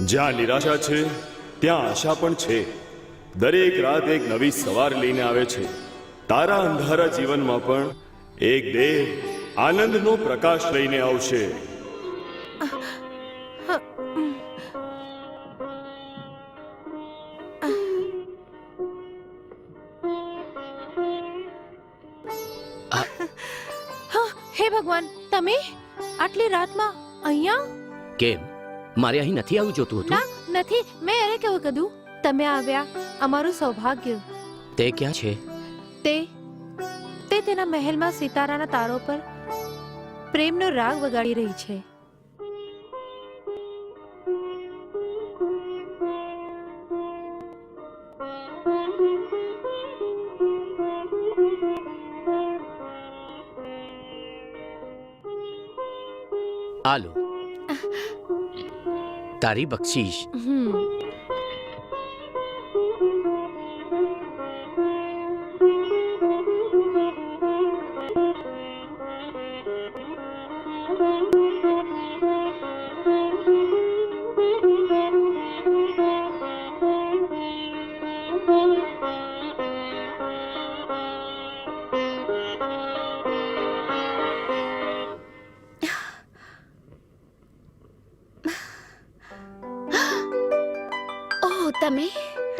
જ્યાં નિરાશા છે ત્યાં આશા પણ છે. દરેક રાત એક નવી સવાર લઈને આવે છે. તારા અંધારા જીવનમાં પણ એક દેવ આનંદનો પ્રકાશ લઈને આવશે. હે ભગવાન તમે? આટલી રાતમાં અહીંયા? કેમ? મારે અહીં નથી આવું જોતું ના નથી. મેં એને કેવું કીધું? તમે આવ્યા. અમારું સૌભાગ્ય. તે ક્યાં છે? તે તે તેના મહેલમાં સિતારાના તારો પર પ્રેમનો રાગ વગાડી રહી છે. આલો તારી બક્ષીશ હમ.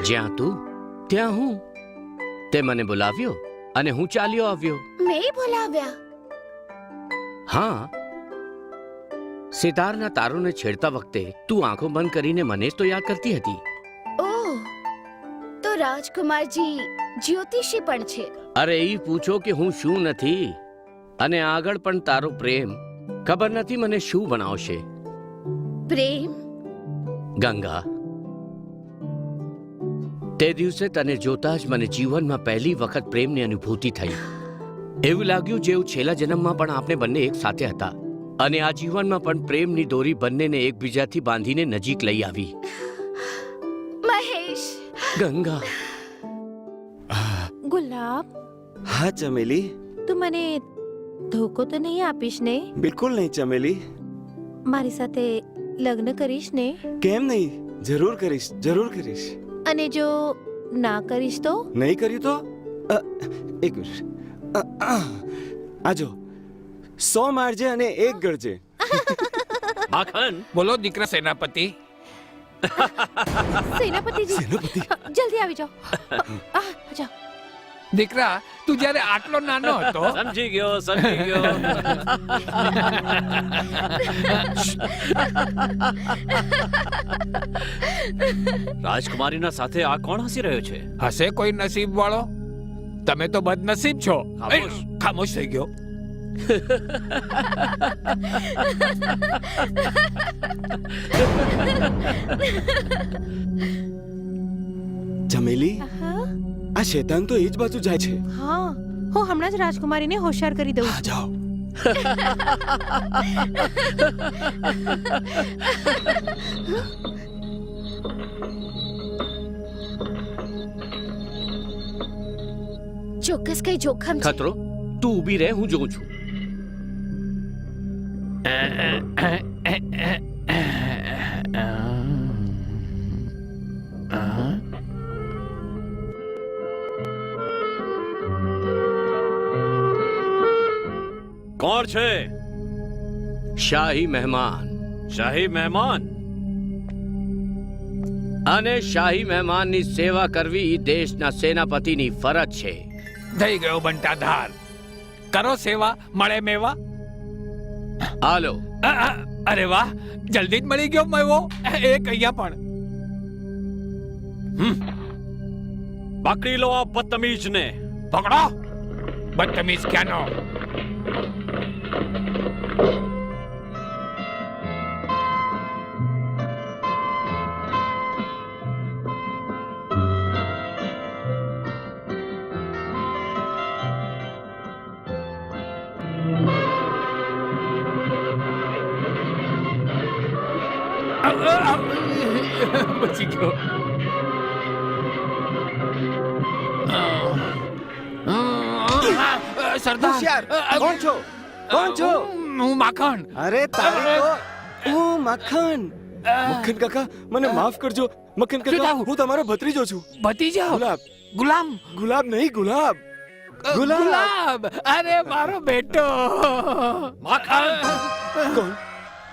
જ્યાં તું ત્યાં હું. તે મને બોલાવ્યો અને હું ચાલ્યો આવ્યો. મેં બોલાવ્યા? હા. સિતારના તારોને છેડતા વખતે તું આંખો બંધ કરીને મને જ તો યાદ કરતી હતી. ઓહ તો રાજકુમારજી જ્યોતિષી પણ છે. અરે એ પૂછો કે હું શું નથી. અને આગળ પણ તારો પ્રેમ ખબર નથી મને શું બનાવશે. પ્રેમ? ગંગા તે દિવસે તને જોતા જ મને જીવનમાં પહેલી વખત પ્રેમની અનુભૂતિ થઈ. એવું લાગ્યું જેવું છેલ્લા જન્મમાં પણ આપણે બંને એક સાથે હતા. અને આ જીવનમાં પણ પ્રેમની દોરી બંનેને એકબીજાથી બાંધીને નજીક લઈ આવી. મહેશ! ગંગા! ગુલાબ! હા ચમેલી. તું મને ધોકો તો નહીં આપીશ ને? બિલકુલ નહીં ચમેલી. મારી સાથે લગ્ન કરીશ ને? કેમ નહીં? જરૂર કરીશ જરૂર કરીશ. અને જો ના કરીશ તો? નહીં કર્યું તો? અ, એક મિનિટ. અ, આ. આ જો. સો મારજે અને એક ગળજે. માખણ? બોલો દીકરા સેનાપતિ. સેનાપતિજી સેનાપતિ. જલ્દી આવી જાઓ. આ, જાઓ. દીકરા તું જ્યારે આટલો નાનો હતો. સમજી ગયો સમજી ગયો. રાજકુમારીના સાથે આ કોણ હસી રહ્યો છે? હશે કોઈ નસીબ વાળો તમે તો બદનસીબ છો. ખામોશ. ખામોશ થઈ ગયો. ચમેલી હા. આ શેતાન તો એ જ બાજુ જાય છે. હા હું હમણાં જ રાજકુમારીને હોશિયાર કરી દઉં હા જાઓ. ચોક્કસ કઈ જોખમ છે. ખતરો તું ઊભી રહે હું જોઉં છું. શાહી મહેમાન. શાહી મહેમાન? અને શાહી મહેમાનની સેવા કરવી દેશના સેનાપતિની ફરજ છે. થઈ ગયો બંટાધાર. કરો સેવા મળે મેવા? હાલો. અરે વાહ જલ્દી જ મળી ગયો મેવો. એ કહ્યા પણ. પકડી લો આ બદતમીજને. પકડો. બદતમીઝ ક્યાંનો? બચી ગયો સરદાર હોશિયાર કોણ છો? કોણ છો? હું માખણ. અરે તારી તો હું માખણ મક્ખન કાકા મને માફ કરજો. મક્ખન કાકા હું તમારો ભત્રીજો છું. ભત્રીજો? ગુલાબ. ગુલામ? ગુલાબ નહીં ગુલાબ. ગુલાબ. ગુલાબ? અરે મારો બેટો. માખણ. કોણ?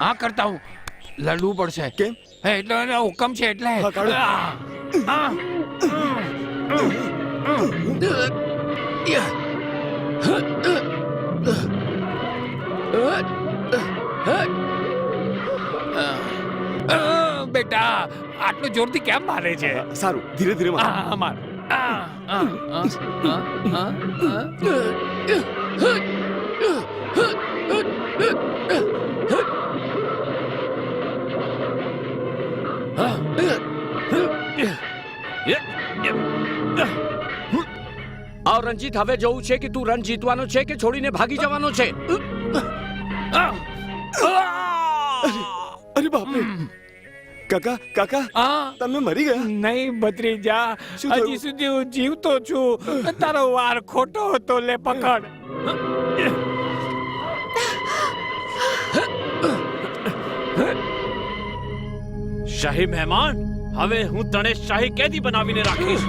હા કરતા હું. લડવું પડશે. કેમ હે, એટલે એને હુકમ છે એટલે. બેટા આટલું જોરથી કેમ મારે છે? સારું. ધીરે ધીરે મારો. આ, આ, આ, આ, રણજીત હવે જોવું છે કે તું રન જીતવાનો છે કે છોડીને ભાગી જવાનો છે? અરે બાપરે. કાકા કાકા હા તમે મરી ગયા? નહીં ભત્રીજા? હજી સુધી હું જીવતો છું. તારો વાર ખોટો હતો લે પકડ. શાહી મહેમાન હવે હું તને શાહી કેદી બનાવીને રાખીશ.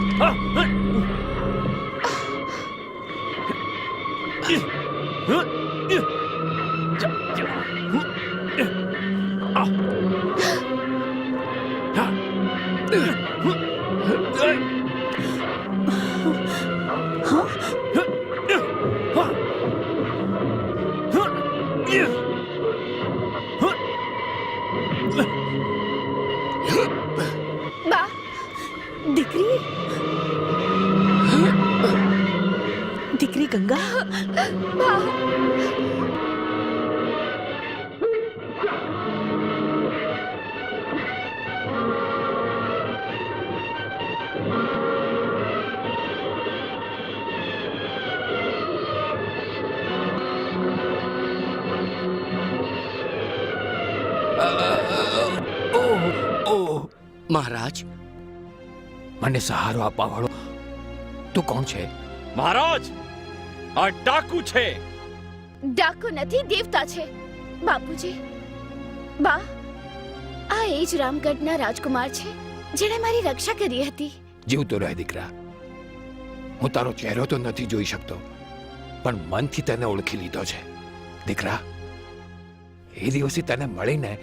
બા દીકરી દીકરી ગંગા બા ઓહ ઓહ મહારાજ મને સહારો આપવા વાળો તું કોણ છે મહારાજ આ ડાકુ છે. ડાકુ નથી દેવતા છે. બાપુજી બા આ એ જ રામગઢના રાજકુમાર છે જેણે મારી રક્ષા કરી હતી. જીવતો રહે દીકરા. હું તારો ચહેરો તો નથી જોઈ શકતો પણ મનથી તને ઓળખી લીધો છે. દીકરા એ દિવસે તને મળીને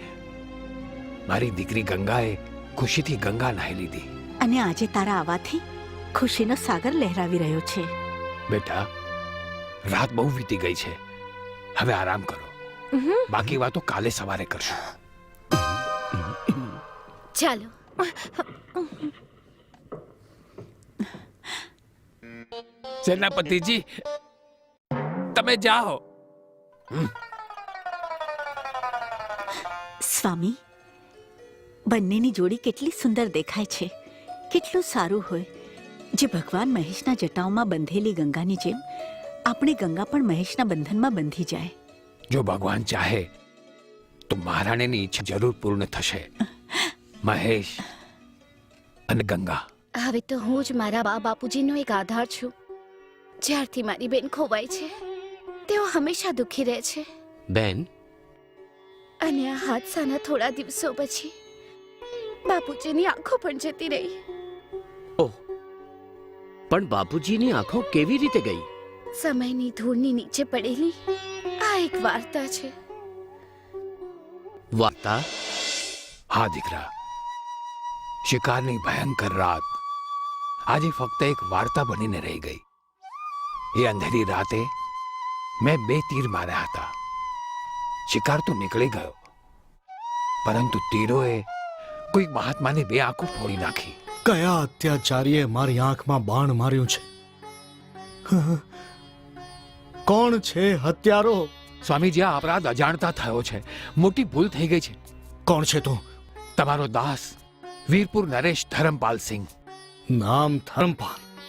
મારી દીકરી ગંગાએ ખુશીથી ગંગા નાહી લીધી. અને આજે તારા આવવાથી ખુશીનો સાગર લહેરાવી રહ્યો છે. બેટા રાત બહુ વીતી ગઈ છે. હવે આરામ કરો. બાકી વાતો કાલે સવારે કરશું. ચાલો. સેનાપતિજી તમે જાઓ. સ્વામી બંનેની જોડી કેટલી સુંદર દેખાય છે. કેટલું સારું હોય. જે ભગવાન મહેશના જટાઓમાં બંધેલી ગંગાની જેમ આપણે ગંગા પણ મહેશના બંધનમાં બંધી જાય. જો ભગવાન ચાહે તો મહારાણીની ઈચ્છા જરૂર પૂર્ણ થશે. મહેશ અને ગંગા. હવે તો હું જ મારા બા બાપુજીનો એક આધાર છું. જ્યારથી મારી બેન ખોવાઈ છે તેઓ હંમેશા દુખી રહે છે. બેન? અને આ હાદસાના થોડા દિવસો પછી બાપુજીની આંખો પણ જતી રહી. ઓહ. પણ બાપુજીની આંખો કેવી રીતે ગઈ? સમયની ધૂળની નીચે પડેલી આ એક વાર્તા છે. વાર્તા? હા દીકરા. શિકારની ભયંકર રાત. આજે ફક્ત એક વાર્તા બનીને રહી ગઈ. એ અંધેરી રાતે મેં બે તીર માર્યા હતા. શિકાર તો નીકળી ગયો. પરંતુ તીરોએ કોઈ મહાત્માની બે આંખો ફોડી નાખી. કયા અત્યાચારીએ મારી આંખમાં બાણ માર્યું છે? કોણ છે હત્યારો? સ્વામીજી આ અપરાધ અજાણતા થયો છે. મોટી ભૂલ થઈ ગઈ છે. કોણ છે તું? તમારો દાસ વીરપુર નરેશ ધરમપાલ સિંહ. નામ ધરમપાલ.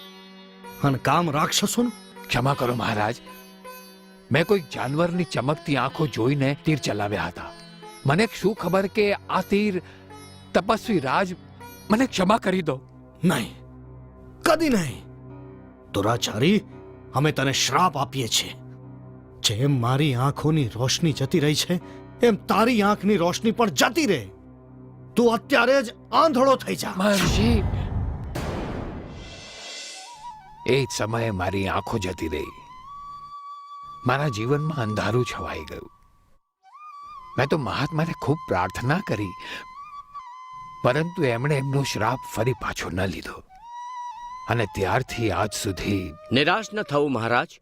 અને કામ રાક્ષસોનું? ક્ષમા કરો મહારાજ. મેં કોઈ જાનવરની ચમકતી આંખો જોઈને તીર ચલાવ્યા હતા. મને શું ખબર કે આ તીર તપસ્વી રાજ મને ક્ષમા કરી દો. નહીં. કદી નહીં. દુરાચારી અમે તને શ્રાપ આપીએ છીએ. જેમ મારી આંખોની રોશની જતી રહી છે એમ તારી આંખની રોશની પણ જતી રહે. તું અત્યારે જ આંધળો થઈ જા. મહર્ષિ. એ જ સમયે મારી આંખો જતી રહી. મારા જીવનમાં અંધારું છવાઈ ગયું. મેં તો મહાત્માને ખૂબ પ્રાર્થના કરી પરંતુ એમણે એમનો શ્રાપ ફરી પાછો ન લીધો. અને ત્યારથી આજ સુધી નિરાશ ન થવું મહારાજ.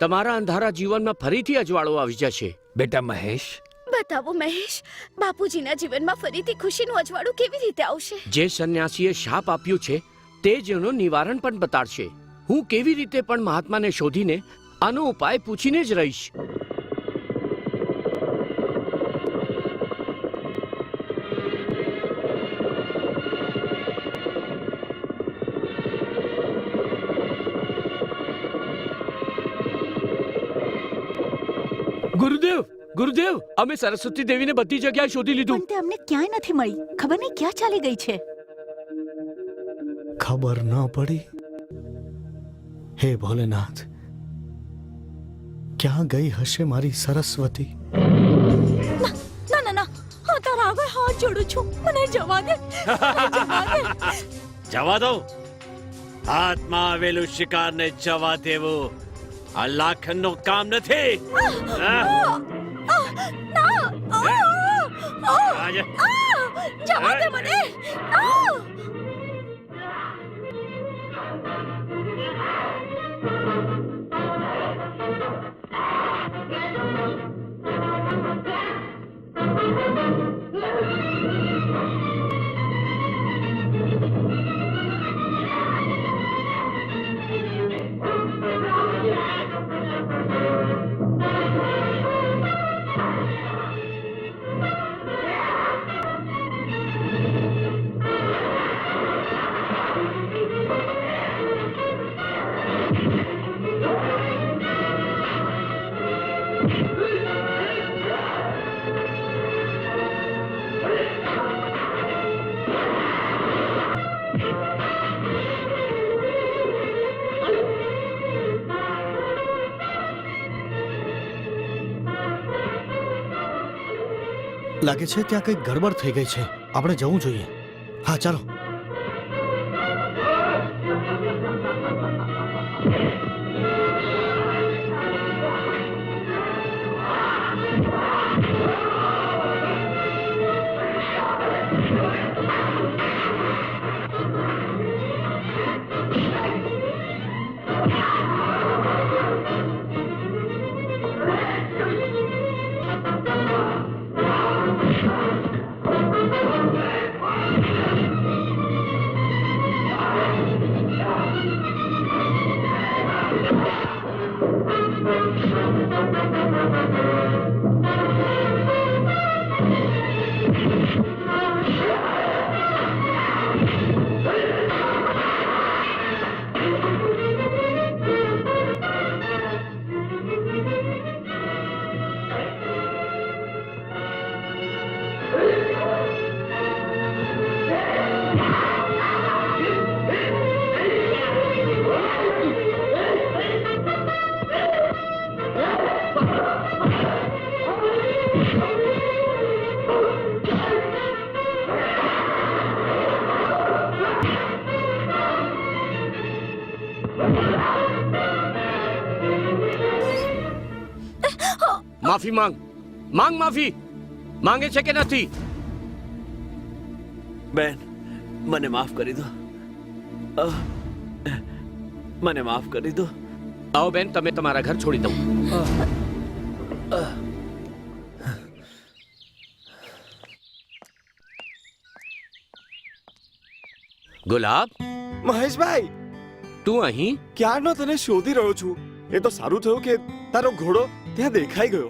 તમારા અંધારા જીવનમાં ફરીથી અજવાળો આવી જશે. બેટા મહેશ. બતાવો મહેશ બાપુજીના જીવનમાં ફરીથી ખુશીનું અજવાળું કેવી રીતે આવશે? જે સંન્યાસીએ શાપ આપ્યું છે તે જ એનું નિવારણ પણ બતાડશે. હું કેવી રીતે પણ મહાત્માને શોધીને આનો ઉપાય પૂછીને જ રહીશ. ગુરુદેવ અમે સરસ્વતી દેવીને બધી જગ્યાએ શોધી લીધું. પણ તે અમને ક્યાંય નથી મળી. ખબર નહીં ક્યાં ચાલી ગઈ છે. ખબર ન પડી? હે ભોલેનાથ ક્યાં ગઈ હશે મારી સરસ્વતી? ના ના ના હું તારા આગળ હાથ જોડું છું. મને જવા દે. જવા દે જવા દો હાથમાં આવેલું શિકારને જવા દેવું. આ લાખનનું કામ નથી. જવા દે મને આ! લાગે છે ત્યાં કંઈક ગડબડ થઈ ગઈ છે. આપણે જવું જોઈએ. હા ચાલો. માફી માંગ. માંગ માફી. માંગે છે કે નથી? બેન મને માફ કરી દો. મને માફ કરી દો. આવો બેન તમે તમારા ઘર છોડી દઉં. ગુલાબ? મહેશભાઈ! તું અહીં? ક્યારનો તને શોધી રહ્યો છું? એ તો સારું થયું કે તારો ઘોડો ત્યાં દેખાઈ ગયો.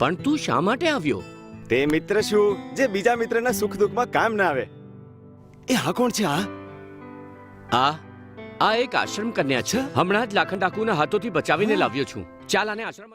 પણ તું શા માટે આવ્યો? તે મિત્ર શું? જે બીજા મિત્રના સુખ દુઃખમાં કામ ના આવે. એ આ કોણ છે આ? આ આ એક આશ્રમ કન્યા છે. હમણાં જ લાખન ડાકુના હાથોથી બચાવીને લાવ્યો છું. ચાલ આને આશ્રમ